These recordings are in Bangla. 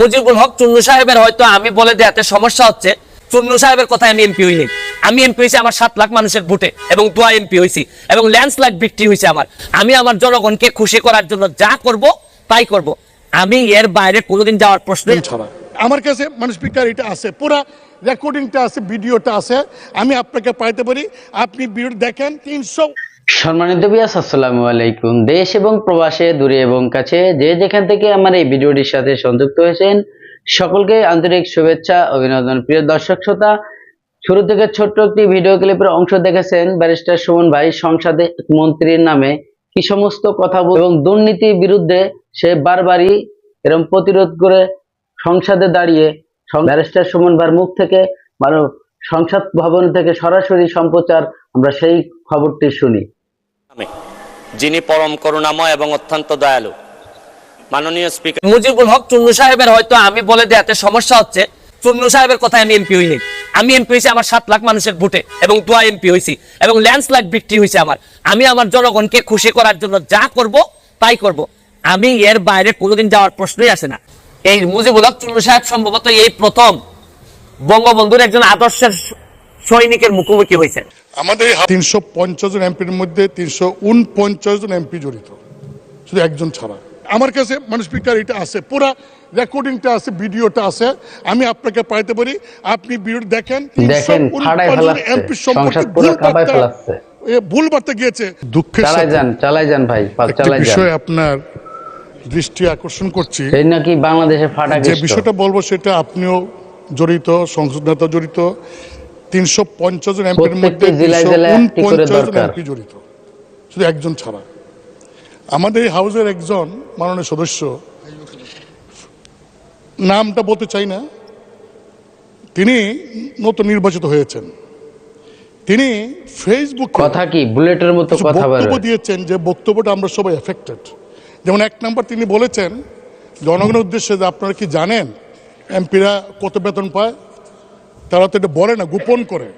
মুজিবুল হক চুন্নু সাহেবের হয়তো আমি বলে দেয়াতে সমস্যা হচ্ছে। চুন্নু সাহেবের কথায় আমি এমপি হইনি। আমি এমপি হয়েছি আমার সাত লাখ মানুষের ভোটে এবং দোয়া এমপি হয়েছি এবং ল্যান্ডস্লাইড বিক্রি হয়েছে আমার। আমি আমার জনগণকে খুশি করার জন্য যা করব, তাই করব। আমি এর বাইরে কোনোদিন যাওয়ার প্রশ্ন আমার কাছে মানে স্পিকার এটা আছে, পুরা রেকর্ডিংটা আছে ভিডিওটা আছে। আমি আপনাকে পাইতে পারি। আপনি ভিডিও দেখেন, তিনশো সম্মানিত বিয়াস আসসালামু আলাইকুম। দেশ এবং প্রবাসে, দূরে এবং কাছে, যে যেখান থেকে আমার এই ভিডিওটির সাথে সংযুক্ত হয়েছেন, সকলকে আন্তরিক শুভেচ্ছা, অভিনন্দন। প্রিয় দর্শক শ্রোতা, শুরু থেকে ছোট্ট একটি ভিডিও ক্লিপের অংশ দেখেছেন ব্যারিস্টার সুমন ভাই, সংসদে মন্ত্রীর নামে কি সমস্ত কথা বল এবং দুর্নীতির বিরুদ্ধে সে বারবারই এরকম প্রতিরোধ করে সংসদে দাঁড়িয়ে ব্যারিস্টার সুমন ভাইয়ের মুখ থেকে মানে সংসদ ভবন থেকে সরাসরি সম্প্রচার আমরা সেই খবরটি শুনি। যিনি পরম করুণাময় এবং অত্যন্ত দয়ালু। মাননীয় স্পিকার মুজিবুল হক চুন্নু সাহেবের হয়তো আমি বলে সমস্যা হচ্ছে। চুন্নু সাহেবের কথায় আমি এমপি হইনি। আমি এমপি হয়েছি আমার সাত লাখ মানুষের ভোটে এবং দোয়া এমপি হয়েছি এবং বিক্রি হয়েছে আমার। আমি আমার জনগণকে খুশি করার জন্য যা করব, তাই করব। আমি এর বাইরে কোনোদিন যাওয়ার প্রশ্নই আসে না। এই মুজিবুল হক চুন্নু সাহেব সম্ভবত এই প্রথম বঙ্গবন্ধুর একজন আদর্শের সৈনিকের মুখোমুখি হয়েছে আমাদের তিনশো পঞ্চাশ জন এমপির মধ্যে তিনশো উনপঞ্চাশ জন এমপি জড়িত শুধু একজন ছাড়া। আমার কাছে মানে স্পিকার এটা আছে পুরা রেকর্ডিংটা আছে ভিডিওটা আছে আমি আপনাকে পাইতে পারি আপনি ভিডিও দেখেন। এমপি সম্পর্কে ভুল বার্তা- গিয়েছে দুঃখের চালাই যান চালাই যান ভাই চালাই যান। বিষয়ে আপনার দৃষ্টি আকর্ষণ করছি। এই নাকি বাংলাদেশে ফাটা যে বিষয়টা বলব সেটা আপনিও জড়িত সংসদ নেতা জড়িত তিনশো পঞ্চাশ জন এমপির মধ্যে জন এমপি জড়িত। শুধু একজন ছাড়া। আমাদের এই হাউসের একজন মাননীয় সদস্য নামটা বলতে চাই না তিনি নতুন নির্বাচিত হয়েছেন। তিনি ফেসবুক কথা কি? বুলেটের মতো কথা বক্তব্য দিয়েছেন যে বক্তব্যটা আমরা সবাই এফেক্টেড যেমন এক নম্বর তিনি বলেছেন জনগণের উদ্দেশ্যে যে আপনারা কি জানেন এমপিরা কত বেতন পায়? তারা তো এটা বলে না, গোপন করে।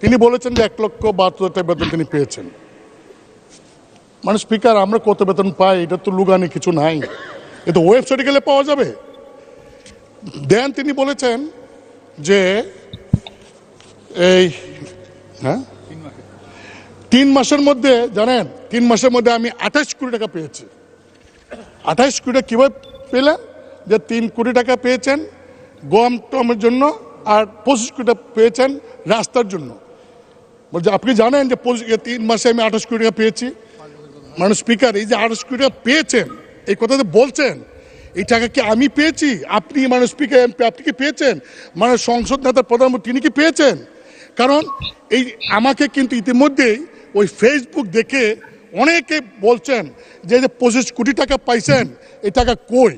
তিনি বলেছেন যে এক লক্ষ বাহাত্তর টাকা বেতন তিনি পেয়েছেন। মানে স্পিকার আমরা কত বেতন পাই, এটা তো লুগানি কিছু নাই। এ তো ওয়েবসাইটে গেলে পাওয়া যাবে। দেন তিনি বলেছেন যে এই হ্যাঁ? তিন মাসের মধ্যে, জানেন, তিন মাসের মধ্যে আমি আঠাশ কোটি টাকা পেয়েছি। আঠাশ কোটি টাকা কীভাবে পেলেন? যে তিন কোটি টাকা পেয়েছেন গম টমের জন্য আর পঁচিশ কোটি টাকা পেয়েছেন রাস্তার জন্য। বলছে, আপনি জানেন যে তিন মাসে আমি আঠাশ কোটি টাকা পেয়েছি। মানে স্পিকার এই যে আঠাশ কোটি টাকা পেয়েছেন, এই কথা যে বলছেন, এই টাকা কি আমি পেয়েছি? আপনি মানে স্পিকার এমপি আপনি কি পেয়েছেন? মানে সংসদ নেতা প্রধানমন্ত্রী, তিনি কি পেয়েছেন? কারণ এই আমাকে কিন্তু ইতিমধ্যেই ওই ফেসবুক দেখে অনেকে বলছেন যে যে পঁচিশ কোটি টাকা পাইছেন, এই টাকা কই?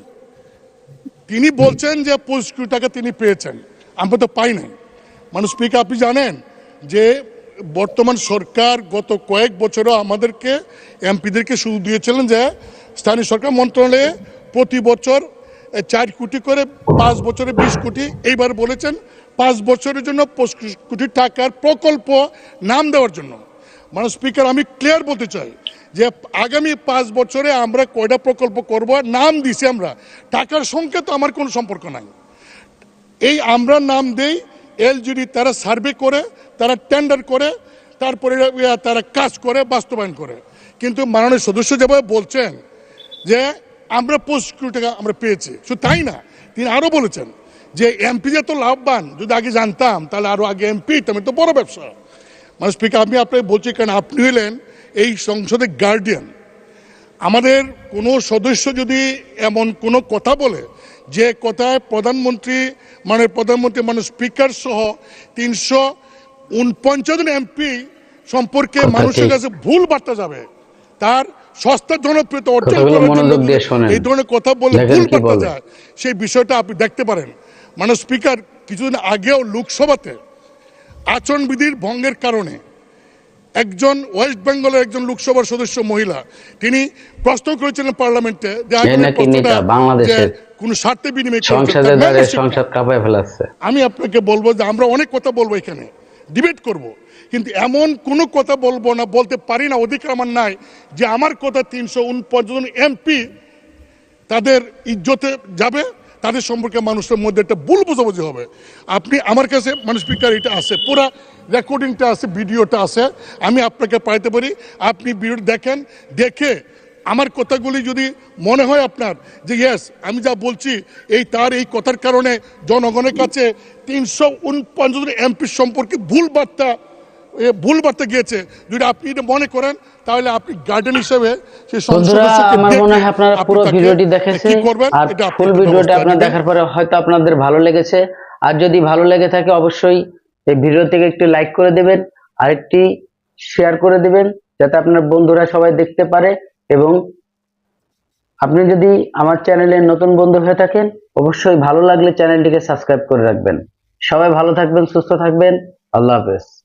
তিনি বলছেন যে, পঁচিশ কোটি টাকা তিনি পেয়েছেন। আমরা তো পাই নাই। মানে স্পিকার আপনি জানেন যে বর্তমান সরকার গত কয়েক বছরও আমাদেরকে, এমপিদেরকে সুযোগ দিয়েছিলেন যে স্থানীয় সরকার মন্ত্রণালয়ে প্রতি বছর চার কোটি করে পাঁচ বছরে বিশ কোটি এইবার বলেছেন পাঁচ বছরের জন্য পঁচিশ কোটি টাকার প্রকল্প নাম দেওয়ার জন্য। মানে স্পিকার আমি ক্লিয়ার বলতে চাই যে আগামী পাঁচ বছরে আমরা কয়টা প্রকল্প করব নাম দিছি আমরা। টাকার সঙ্গে তো আমার কোনো সম্পর্ক নাই। এই আমরা নাম দেই এলজিডি তারা সার্ভে করে, তারা টেন্ডার করে, তারপরে তারা কাজ করে, বাস্তবায়ন করে। কিন্তু মাননীয় সদস্য যেভাবে বলছেন যে আমরা পঁচিশ কোটি টাকা আমরা পেয়েছি, শুধু তাই না, তিনি আরও বলেছেন যে এমপি যে তো লাভবান, যদি আগে জানতাম, তাহলে আরও আগে এমপি আমি তো বড় ব্যবসা। মানে স্পিকার, আমি আপনাকে বলছি, কারণ আপনি হলেন এই সংসদের গার্ডিয়ান আমাদের কোনো সদস্য যদি এমন কোনো কথা বলে যে কথায় প্রধানমন্ত্রী মানে প্রধানমন্ত্রী মানে স্পিকার সহ তিনশো উনপঞ্চাশ জন এমপি সম্পর্কে মানুষের কাছে ভুল বার্তা যাবে। তার সস্তা জনপ্রিয়তা অর্জন করার জন্য। এই ধরনের কথা বলে ভুল বার্তা যায়। সেই বিষয়টা আপনি দেখতে পারেন। মানে স্পিকার কিছুদিন আগেও লোকসভাতে আচরণবিধির ভঙ্গের কারণে একজন ওয়েস্ট বেঙ্গলের একজন লোকসভার সদস্য মহিলা তিনি প্রশ্ন করেছিলেন পার্লামেন্টে যে কোনো স্বার্থে বিনিময় সংসদ কাঁপায় ফেলাচ্ছে। আমি আপনাকে বলব যে আমরা অনেক কথা বলব এখানে ডিবেট করব। কিন্তু এমন কোনো কথা বলব না বলতে পারি না অধিকার আমার নাই যে আমার কথা তিনশো উনপঞ্চাশ জন এমপি তাদের ইজ্জতে যাবে তাদের সম্পর্কে মানুষের মধ্যে একটা ভুল বোঝাবুঝি হবে। আপনি আমার কাছে মানে স্পিকার এটা আছে পুরা রেকর্ডিংটা আছে ভিডিওটা আছে আমি আপনাকে পাইতে পারি। আপনি ভিডিও দেখেন দেখে আমার কথাগুলি যদি মনে হয় আপনার যে ইয়েস আমি যা বলছি এই তার এই কথার কারণে জনগণের কাছে তিনশো উনপঞ্চাশ এমপি সম্পর্কে ভুল বার্তা ভুল বার্তা গিয়েছে। যদি আপনি এটা মনে করেন তাহলে আপনি গার্ডেন হিসেবে আমার মনে হয় আপনারা আপনি পুরো ভিডিওটি দেখেছেন। আর ফুল ভিডিওটা আপনার দেখার পরে হয়তো আপনাদের ভালো লেগেছে। আর যদি ভালো লেগে থাকে অবশ্যই এই ভিডিও থেকে একটি লাইক করে দেবেন আরেকটি শেয়ার করে দেবেন যাতে আপনার বন্ধুরা সবাই দেখতে পারে। এবং আপনি যদি আমার চ্যানেলের নতুন বন্ধু হয়ে থাকেন, অবশ্যই ভালো লাগলে চ্যানেলটিকে সাবস্ক্রাইব করে রাখবেন। সবাই ভালো থাকবেন, সুস্থ থাকবেন। আল্লাহ হাফেজ।